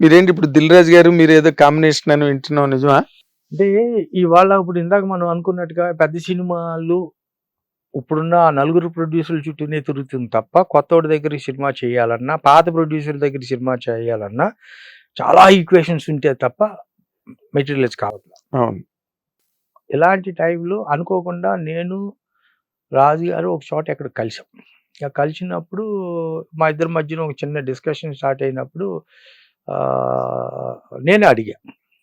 మీరేంటి ఇప్పుడు దిల్ రాజు గారు మీరు ఏదో కాంబినేషన్ అని వింటున్నాం నిజమా? అంటే ఇవాళ ఇప్పుడు ఇందాక మనం అనుకున్నట్టుగా పెద్ద సినిమాలు ఇప్పుడున్న నలుగురు ప్రొడ్యూసర్ల చుట్టూనే తిరుగుతుంది తప్ప కొత్తోడి దగ్గర సినిమా చేయాలన్నా పాత ప్రొడ్యూసర్ దగ్గర సినిమా చేయాలన్నా చాలా ఈక్వేషన్స్ ఉంటే తప్ప మెటీరియల్స్ కావట్లేదు అవును. ఇలాంటి టైంలో అనుకోకుండా నేను రాజు గారు ఒక చోట ఎక్కడ కలిసాం. కలిసినప్పుడు మా ఇద్దరి మధ్యన ఒక చిన్న డిస్కషన్ స్టార్ట్ అయినప్పుడు నేనే అడిగా.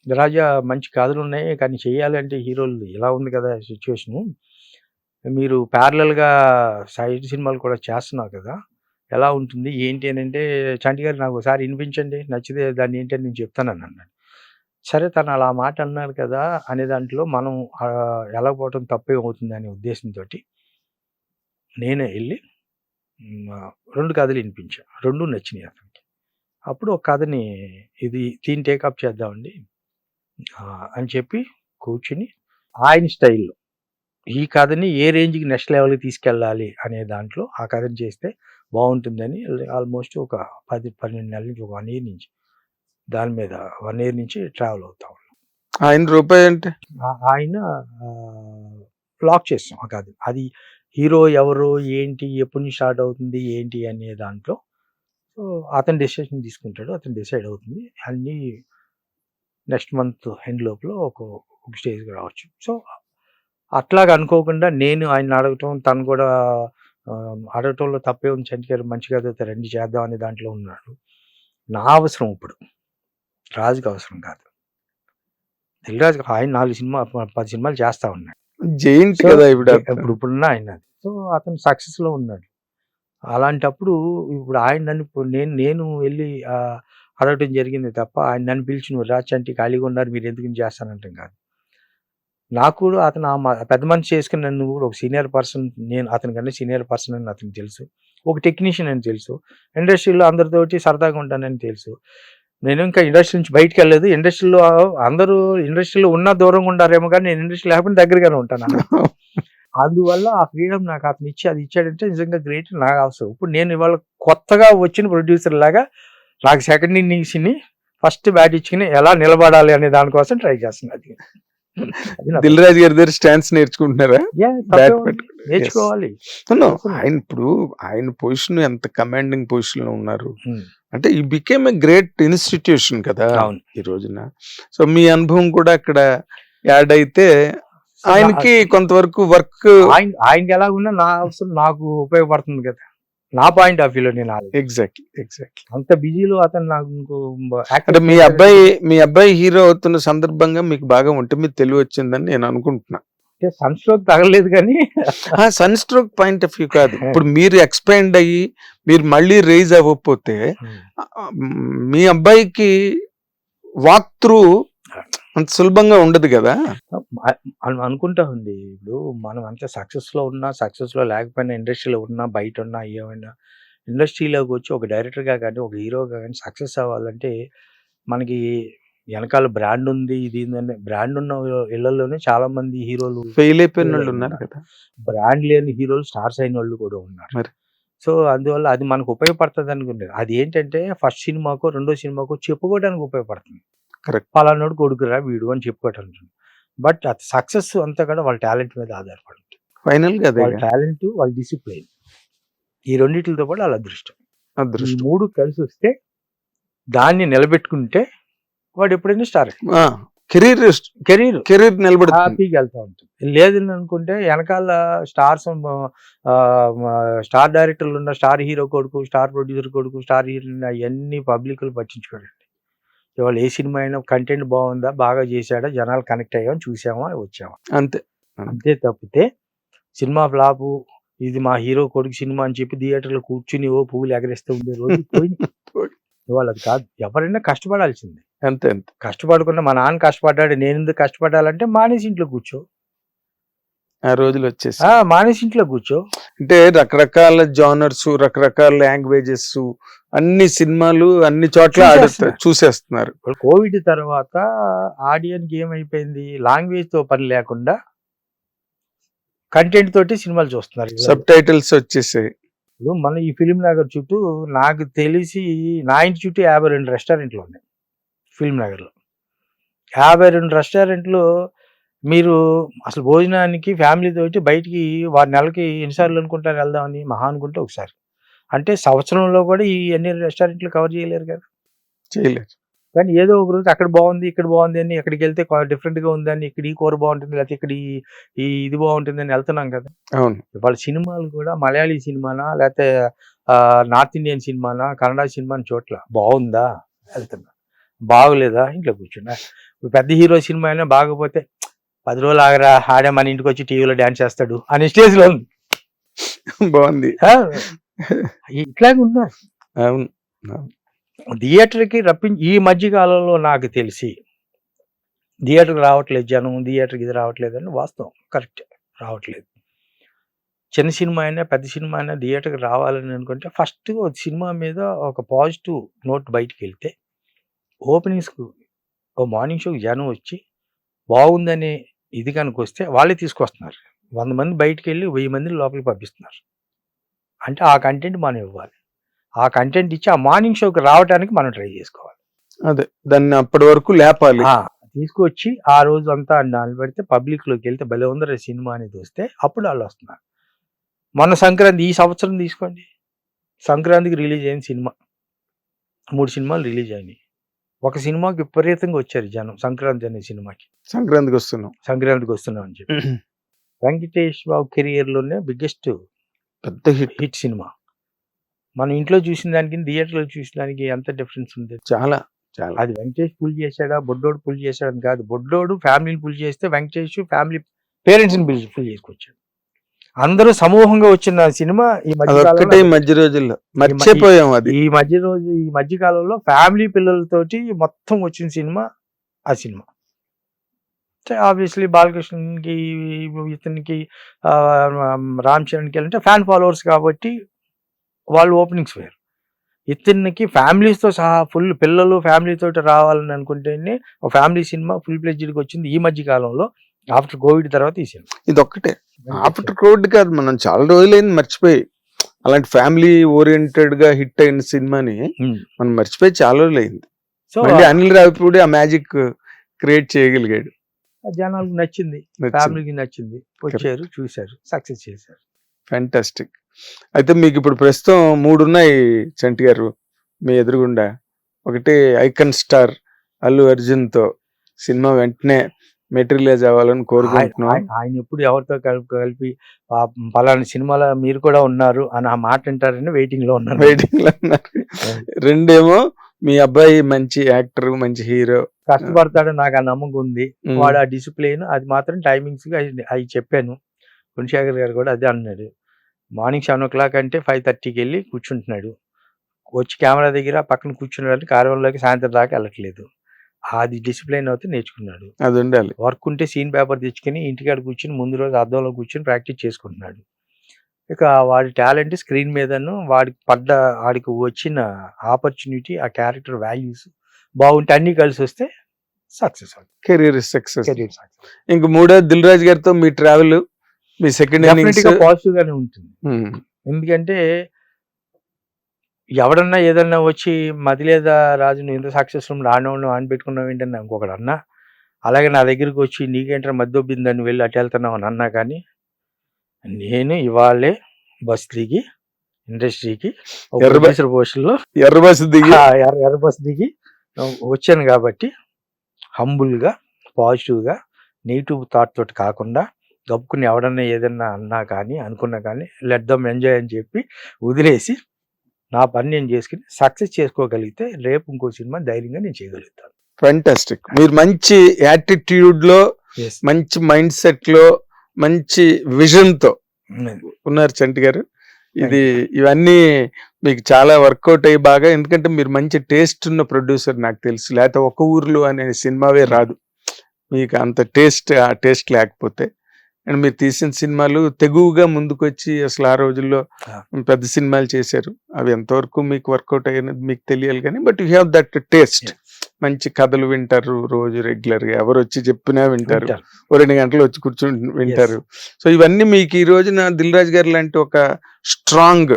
రాజా మంచి కథలు ఉన్నాయి కానీ చేయాలంటే హీరోలు ఇలా ఉంది కదా సిచ్యువేషను. మీరు ప్యారలల్గా సైడ్ సినిమాలు కూడా చేస్తున్నారు కదా ఎలా ఉంటుంది ఏంటి అని అంటే చంటి గారు నాకు ఒకసారి వినిపించండి నచ్చితే దాన్ని ఏంటి అని నేను చెప్తానని అన్నాడు. సరే తను అలా మాట అన్నారు కదా అనే దాంట్లో మనం ఎలా పోవటం తప్పే అవుతుంది అనే ఉద్దేశంతో నేనే వెళ్ళి రెండు కథలు వినిపించాను రెండు నచ్చినాయి అతనికి. అప్పుడు ఒక కథని ఇది దీన్ని టేకప్ చేద్దామండి. అని చెప్పి కూర్చుని ఆయన స్టైల్లో ఈ కథని ఏ రేంజ్కి నెక్స్ట్ లెవెల్కి తీసుకెళ్ళాలి అనే దాంట్లో ఆ కథని చేస్తే బాగుంటుందని ఆల్మోస్ట్ ఒక పది పన్నెండు నెలల నుంచి ఒక వన్ ఇయర్ నుంచి దాని మీద వన్ ఇయర్ నుంచి ట్రావెల్ అవుతా ఉన్నాం. ఆయన రూపాయి అంటే ఆయన లాక్ చేస్తాం ఆ కథ అది హీరో ఎవరు ఏంటి ఎప్పటి నుంచి స్టార్ట్ అవుతుంది ఏంటి అనే దాంట్లో సో అతను డెసిషన్ తీసుకుంటాడు. అతను డిసైడ్ అవుతుంది. అన్నీ నెక్స్ట్ మంత్ ఎండ్ లోపల ఒక ఒక స్టేజ్కి రావచ్చు. సో అట్లాగా అనుకోకుండా నేను ఆయన అడగటం తను కూడా అడగటంలో తప్పే ఉంది. చంటి గారు మంచిగా రండి చేద్దాం అనే దాంట్లో ఉన్నాడు. నా అవసరం ఇప్పుడు. రాజుకి అవసరం కాదు. దిల్రాజు ఆయన నాలుగు సినిమా పది సినిమాలు చేస్తా ఉన్నాడు. జైంట్ సో, కదా ఇప్పుడు ఇప్పుడు. ఇప్పుడున్న ఆయన. సో అతను సక్సెస్లో ఉన్నాడు. అలాంటప్పుడు ఇప్పుడు ఆయన నన్ను ఇప్పుడు నేను నేను వెళ్ళి ఆ, అడగటం జరిగింది తప్ప ఆయన నన్ను పిలిచి నువ్వు రాచి ఖాళీగా ఉన్నారు మీరు ఎందుకు చేస్తానంటే కాదు. నాకు కూడా అతను ఆ మ- పెద్ద మనిషి చేసుకుని నన్ను కూడా ఒక సీనియర్ పర్సన్ నేను అతని కన్నా సీనియర్ పర్సన్ అని అతనికి తెలుసు. ఒక టెక్నీషియన్ అని తెలుసు. ఇండస్ట్రీలో అందరితోటి సరదాగా ఉంటానని తెలుసు. నేను ఇంకా ఇండస్ట్రీ నుంచి బయటికి వెళ్ళలేదు. ఇండస్ట్రీలో అందరూ ఇండస్ట్రీలో ఉన్న దూరంగా ఉండారేమో కానీ నేను ఇండస్ట్రీ లేకపోతే దగ్గరగానే ఉంటాను అందువల్ల ఆ ఫ్రీడమ్ నాకు అతను ఇచ్చి అది ఇచ్చాడంటే నిజంగా గ్రేట్ నాకు అవసరం. ఇప్పుడు నేను ఇవాళ కొత్తగా వచ్చిన ప్రొడ్యూసర్ లాగా నాకు సెకండ్ ఇన్నింగ్స్ని ఫస్ట్ బ్యాట్ ఇచ్చుకుని ఎలా నిలబడాలి అనే దానికోసం ట్రై చేస్తున్నాను దిల్ రాజు గారి దగ్గర స్టాన్స్ నేర్చుకుంటున్నారా? నేర్చుకోవాలి. ఆయన ఇప్పుడు ఆయన పొజిషన్ ఎంత కమాండింగ్ పొజిషన్లో ఉన్నారు? Hmm. అంటే he became a great institution కదా ఈ రోజున. సో మీ అనుభవం కూడా అక్కడ యాడ్ అయితే ఆయనకి కొంతవరకు వర్క్ ఆయన ఆయనకి ఎలా ఉన్నా నా అవసరం నాకు ఉపయోగపడుతుంది కదా. నా పాయింట్ ఆఫ్ వ్యూలో నేను ఎగ్జాక్ట్లీ ఎగ్జాక్ట్లీ అంత బిజీలో అతను నాకు అంటే మీ అబ్బాయి మీ అబ్బాయి హీరో అవుతున్న సందర్భంగా మీకు బాగా ఒంటి మీద తెలివి వచ్చిందని నేను అనుకుంటున్నా. సన్ స్ట్రోక్ తగలేదు కానీ sun stroke point of view కాదు. ఇప్పుడు మీరు ఎక్స్పాండ్ అయ్యి మీరు మళ్ళీ రేజ్ అవ్వకపోతే ఆ, మీ అబ్బాయికి వాక్ త్రూ అంత సులభంగా ఉండదు కదా. అను- అనుకుంటా ఉంది. ఇప్పుడు మనం అంత సక్సెస్లో ఉన్నా సక్సెస్లో లేకపోయినా ఇండస్ట్రీలో ఉన్నా బయట ఉన్నా ఏమైనా ఇండస్ట్రీలోకి వచ్చి ఒక డైరెక్టర్గా కానీ ఒక హీరోగా కానీ సక్సెస్ అవ్వాలంటే మనకి వెనకాల బ్రాండ్ ఉంది ఇది బ్రాండ్ ఉన్న ఇళ్ళలోనే చాలా మంది హీరోలు ఫెయిల్ అయిపోయిన వాళ్ళు ఉన్నారు కదా. బ్రాండ్ లేని హీరోలు స్టార్స్ అయిన వాళ్ళు కూడా ఉన్నారు. మరి. సో అందువల్ల అది మనకు ఉపయోగపడుతుంది అనుకుంటే అది ఏంటంటే ఫస్ట్ సినిమాకో రెండో సినిమాకో చెప్పుకోవడానికి ఉపయోగపడుతుంది. Correct. పలానాడు కొడుకురా వీడు అని చెప్పుకోవటానికి. ఉంటుంది బట్ అది సక్సెస్ అంతా కూడా వాళ్ళ టాలెంట్ మీద ఆధారపడి ఉంటుంది ఫైనల్గా అదే వాళ్ళ టాలెంట్ వాళ్ళ డిసిప్లైన్. ఈ రెండిటితో పాటు వాళ్ళ అదృష్టం. అదృష్టం. మూడు కలిసి వస్తే దాన్ని నిలబెట్టుకుంటే వాడు ఎప్పుడైనా స్టార్ కెరీర్ కెరీర్. కెరీర్ నిలబడుతుంది. హ్యాపీగా వెళ్తా ఉంటుంది. లేదు అనుకుంటే వెనకాల స్టార్స్ స్టార్ డైరెక్టర్లు ఉన్న స్టార్ హీరో కొడుకు స్టార్ ప్రొడ్యూసర్ కొడుకు స్టార్ హీరోయిన్ అవన్నీ పబ్లిక్లు పట్టించుకోరండి ఇవాళ ఏ సినిమా అయినా కంటెంట్ బాగుందా బాగా చేశాడా జనాలు కనెక్ట్ అయ్యాం చూసామా వచ్చామా? అంతే. అంతే తప్పితే సినిమా ఫ్లాపు ఇది మా హీరో కొడుకు సినిమా అని చెప్పి థియేటర్లో కూర్చుని ఓ పువ్వులు ఎగరేస్తూ ఉండే రోజు. ఇవాళ అది కాదు. ఎవరైనా కష్టపడాల్సిందే. అంతే అంతే. కష్టపడకుండా మా నాన్న కష్టపడ్డాడు నేను ఎందుకు కష్టపడాలంటే మానేసి ఇంట్లో కూర్చో. ఆ రోజులు వచ్చేసి. మానేసి ఇంట్లో కూర్చో. అంటే రకరకాల జానర్స్ రకరకాల లాంగ్వేజెస్ అన్ని సినిమాలు అన్ని చోట్ల చూసేస్తున్నారు. కోవిడ్ తర్వాత ఆడియన్స్ ఏమైపోయింది లాంగ్వేజ్తో పని లేకుండా కంటెంట్ తోటి సినిమాలు చూస్తున్నారు సబ్ టైటిల్స్ వచ్చేసాయి. ఇప్పుడు మన ఈ ఫిలిం నగర్ చుట్టూ నాకు తెలిసి నా ఇంటి చుట్టూ యాభై రెండు రెస్టారెంట్లు ఉన్నాయి. ఫిలిం నగర్లో యాభై రెండు రెస్టారెంట్లు మీరు అసలు భోజనానికి ఫ్యామిలీ తోటి బయటికి వారి నెలకి ఎన్నిసార్లు అనుకుంటారు వెళ్దామని మహా అనుకుంటే ఒకసారి. అంటే సంవత్సరంలో కూడా ఈ అన్ని రెస్టారెంట్లు కవర్ చేయలేరు కదా. చేయలేదు కానీ ఏదో ఒక రోజు అక్కడ బాగుంది ఇక్కడ బాగుంది అని ఇక్కడికి వెళ్తే డిఫరెంట్గా ఉందని ఇక్కడ ఈ కూర బాగుంటుంది లేకపోతే ఇక్కడ ఈ- ఈ ఇది బాగుంటుంది అని వెళ్తున్నాం కదా. అవును. ఇవాళ సినిమాలు కూడా మలయాళీ సినిమానా లేకపోతే నార్త్ ఇండియన్ సినిమానా కన్నడ సినిమాని చోట్ల బాగుందా? వెళ్తున్నా. బాగోలేదా? ఇంట్లో కూర్చున్నా. పెద్ద హీరో సినిమా అయినా బాగపోతే పది రోజులు ఆగరా ఆడే మన ఇంటికి వచ్చి టీవీలో డాన్స్ చేస్తాడు అనే స్టేజ్లో ఉంది. బాగుంది. ఇట్లాగే ఉన్నారు. అవును. థియేటర్కి రప్పించి ఈ మధ్య కాలంలో నాకు తెలిసి థియేటర్కి రావట్లేదు జనం థియేటర్కి ఇది రావట్లేదు అని వాస్తవం. కరెక్ట్ రావట్లేదు. చిన్న సినిమా అయినా పెద్ద సినిమా అయినా థియేటర్కి రావాలని అనుకుంటే ఫస్ట్ సినిమా మీద ఒక పాజిటివ్ నోట్ బయటికి వెళ్తే ఓపెనింగ్స్కు ఓ మార్నింగ్ షోకి జనం వచ్చి బాగుందనే ఇది కనుక వస్తే వాళ్ళే తీసుకొస్తున్నారు. వంద మంది బయటికి వెళ్ళి వెయ్యి మందిని లోపలికి పంపిస్తున్నారు. అంటే ఆ కంటెంట్ మనం ఇవ్వాలి. ఆ కంటెంట్ ఇచ్చి ఆ మార్నింగ్ షోకి రావడానికి మనం ట్రై చేసుకోవాలి. అదే దాన్ని అప్పటి వరకు లేపాలి. తీసుకొచ్చి ఆ రోజు అంతా నిలబెడితే పబ్లిక్లోకి వెళ్తే భలే ఉందర సినిమా అనేది వస్తే అప్పుడు వాళ్ళు వస్తున్నారు. మొన్న సంక్రాంతి ఈ సంవత్సరం తీసుకోండి. సంక్రాంతికి రిలీజ్ అయిన సినిమా. మూడు సినిమాలు రిలీజ్ అయినాయి. ఒక సినిమాకి విపరీతంగా వచ్చారు జనం. సంక్రాంతి అనే సినిమాకి. సంక్రాంతికి వస్తున్నాం. సంక్రాంతికి వస్తున్నాం అని చెప్పి. వెంకటేష్ బాబు కెరియర్లోనే బిగ్గెస్ట్ పెద్ద హిట్ హిట్ సినిమా. మనం ఇంట్లో చూసిన దానికి థియేటర్లో చూసిన దానికి ఎంత డిఫరెన్స్ ఉంది? చాలా చాలా. అది వెంకటేష్ పుల్ చేశాడా? బొడ్డోడు పుల్ చేశాడని కాదు. బొడ్డోడు ఫ్యామిలీని పుల్ చేస్తే వెంకటేష్ ఫ్యామిలీ పేరెంట్స్ని పుల్ పుల్ చేసుకొచ్చాడు. అందరూ సమూహంగా వచ్చిన సినిమా ఈ మధ్య మధ్య రోజుల్లో. మర్చిపోయాం అది. ఈ మధ్య రోజు ఈ మధ్య కాలంలో ఫ్యామిలీ పిల్లలతోటి మొత్తం వచ్చిన సినిమా ఆ సినిమా. ఆబ్వియస్లీ బాలకృష్ణకి ఇతనికి రామ్ చరణ్కి అంటే ఫ్యాన్ ఫాలోవర్స్ కాబట్టి వాళ్ళు ఓపెనింగ్స్ వేరు. ఇతనికి families తో సహా ఫుల్ పిల్లలు తోటి రావాలని అనుకుంటేనే ఒక ఫ్యామిలీ సినిమా ఫుల్గా వచ్చింది ఈ మధ్య కాలంలో. ఆఫ్టర్ కోవిడ్ తర్వాత ఈ సినిమా ఇది ఒక్కటే ఆఫ్టర్ కోవిడ్ కాదు మనం చాలా రోజులైంది మర్చిపోయి. అలాంటి ఫ్యామిలీ ఓరియంటెడ్గా హిట్ అయిన సినిమాని మనం మర్చిపోయి చాలా రోజులైంది. సో మళ్ళీ అనిల్ రావిపూడి ఆ మ్యాజిక్ క్రియేట్ చేయగలిగాడు. జనాలకు నచ్చింది. ఫ్యామిలీకి నచ్చింది. వచ్చారు చూశారు సక్సెస్ చేశారు. ఫ్యాంటాస్టిక్. అయితే మీకు ఇప్పుడు ప్రస్తుతం మూడు ఉన్నాయి చంటి గారు మీ ఎదురుగుండా. ఒకటి ఐకన్ స్టార్ అల్లు అర్జున్తో సినిమా వెంటనే మెటీరియలైజ్ అవ్వాలని కోరుకుంటున్నాం. ఆయన ఎప్పుడు ఎవరితో కలిపి కలిపి "ఆ, పలానా సినిమాలో మీరు కూడా ఉన్నారు అని ఆ మాట అంటారని వెయిటింగ్లో ఉన్నాను వెయిటింగ్లో ఉన్నారు రెండేమో మీ అబ్బాయి మంచి యాక్టర్ మంచి హీరో. కష్టపడతాడు నాకు ఆ నమ్మకం ఉంది. వాడు ఆ డిసిప్లిన్ అది మాత్రం టైమింగ్స్ అవి చెప్పాను. గుణశేఖర్ గారు కూడా అదే అన్నాడు. మార్నింగ్ సెవెన్ ఓ క్లాక్ అంటే ఫైవ్ థర్టీకి వెళ్ళి కూర్చుంటున్నాడు. వచ్చి కెమెరా దగ్గర పక్కన కూర్చున్నాడు కార్యంలోకి సాయంత్రం దాకా వెళ్ళట్లేదు. అది డిసిప్లిన్ అయితే నేర్చుకున్నాడు. అది ఉండాలి. వర్క్ ఉంటే సీన్ పేపర్ తెచ్చుకొని ఇంటికాడ కూర్చుని ముందు రోజు అద్దంలో కూర్చుని ప్రాక్టీస్ చేసుకుంటున్నాడు. ఇక వాడి టాలెంట్ స్క్రీన్ మీదను వాడికి పడ్డ వాడికి వచ్చిన ఆపర్చునిటీ ఆ క్యారెక్టర్ వాల్యూస్ బాగుంటే అన్ని కలిసి వస్తే సక్సెస్ అవుతుంది. కెరీర్ సక్సెస్ కెరీర్ సక్సెస్ ఇంక మూడో దిల్ రాజు గారితో మీ ట్రావెల్ మీ సెకండ్ పాజిటివ్ గానే ఉంటుంది. ఎందుకంటే ఎవడన్నా ఏదన్నా వచ్చి మదిలేదా రాజు నువ్వు ఇంత సక్సెస్ఫుల్ రానవును అని పెట్టుకున్నావు ఏంటన్నా ఇంకొకడు అన్నా అలాగే నా దగ్గరికి వచ్చి నీకేంటారు మద్దొబ్బిందని వెళ్ళి అటు వెళ్తున్నావు అని అన్నా కానీ నేను ఇవాళే బస్ దిగి ఇండస్ట్రీకి ఎర్ర బ- పోస్టుల్లో ఎర్ర బస్ దిగి. ఎర్ర ఎర్ర బస్ దిగి వచ్చాను కాబట్టి హంబుల్గా పాజిటివ్గా నెగిటివ్ థాట్ తోటి కాకుండా గబ్బుకుని ఎవడన్నా ఏదన్నా అన్నా కానీ అనుకున్నా కానీ లెట్ దమ్ ఎంజాయ్ అని చెప్పి వదిలేసి నా పని నేను చేసుకుని సక్సెస్ చేసుకోగలిగితే రేపు ఇంకో సినిమా ధైర్యంగా నేను చేయగలుగుతాను. ఫంటాస్టిక్ మీరు మంచి యాటిట్యూడ్లో మంచి మైండ్ సెట్లో మంచి విజన్తో ఉన్నారు చంటి గారు. ఇది ఇవన్నీ మీకు చాలా వర్కౌట్ అయ్యి బాగా ఎందుకంటే మీరు మంచి టేస్ట్ ఉన్న ప్రొడ్యూసర్ నాకు తెలుసు. లేకపోతే ఒక ఊర్లో అనే సినిమావే రాదు. మీకు అంత టేస్ట్ ఆ టేస్ట్ లేకపోతే. అండ్ మీరు తీసిన సినిమాలు తెగువగా ముందుకొచ్చి అసలు ఆ రోజుల్లో. పెద్ద సినిమాలు చేశారు అవి ఎంతవరకు మీకు వర్కౌట్ అయ్యినది మీకు తెలియాలి కానీ but you have that taste మంచి కథలు వింటారు రోజు రెగ్యులర్గా ఎవరు వచ్చి చెప్పినా వింటారు. ఓ రెండు గంటలు వచ్చి కూర్చొని వింటారు సో ఇవన్నీ మీకు ఈ రోజున దిల్ రాజు గారు లాంటి ఒక స్ట్రాంగ్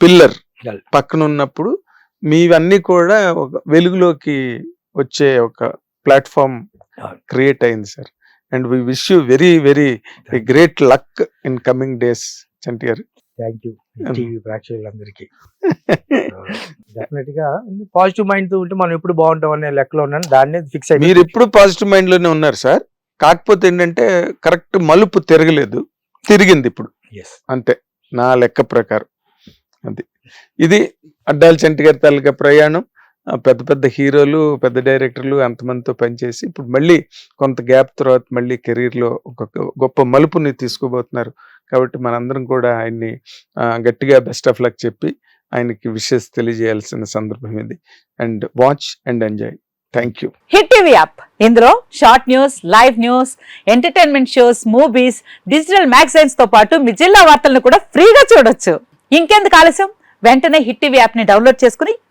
పిల్లర్. పక్కన ఉన్నప్పుడు మీవన్నీ కూడా ఒక వెలుగులోకి వచ్చే ఒక ప్లాట్ఫామ్. క్రియేట్ అయింది sir and we wish you very very great luck in coming days Chanti గారు. థ్యాంక్ యూ టీవీ ప్రేక్షకులందరికీ. డెఫినెట్గా పాజిటివ్ మైండ్తో ఉంటే మనం ఎప్పుడు బాగుంటాం అనే లెక్కలో ఉన్నాను. దాన్ని ఫిక్స్ మీరు అయిపోయి ఎప్పుడు పాజిటివ్ మైండ్లోనే ఉన్నారు సార్. కాకపోతే ఏంటంటే కరెక్ట్ మలుపు తిరగలేదు. తిరిగింది ఇప్పుడు. అంతే. నా లెక్క ప్రకారం. అది. ఇది అడ్డాల చంటి గారి తాలూకా ప్రయాణం. పెద్ద పెద్ద హీరోలు పెద్ద డైరెక్టర్లు అంతమందితో పనిచేసి ఇప్పుడు మళ్ళీ కొంత గ్యాప్ తర్వాత మళ్ళీ కెరీర్లో ఒక గొప్ప మలుపుని తీసుకోబోతున్నారు. కాబట్టి మనందరం కూడా ఆయన్ని గట్టిగా బెస్ట్ ఆఫ్ లక్ చెప్పి ఆయనకి విషెస్ తెలియజేయాల్సిన సందర్భం ఇది. And watch and enjoy. Thank you. Hit TV app. ఇందులో short news live news entertainment shows movies digital మ్యాగజైన్స్తో పాటు మీ జిల్లా వార్తలను కూడా ఫ్రీగా చూడొచ్చు. ఇంకెందుకు ఆలస్యం? వెంటనే హిట్ టీవీ యాప్ని డౌన్లోడ్ చేసుకుని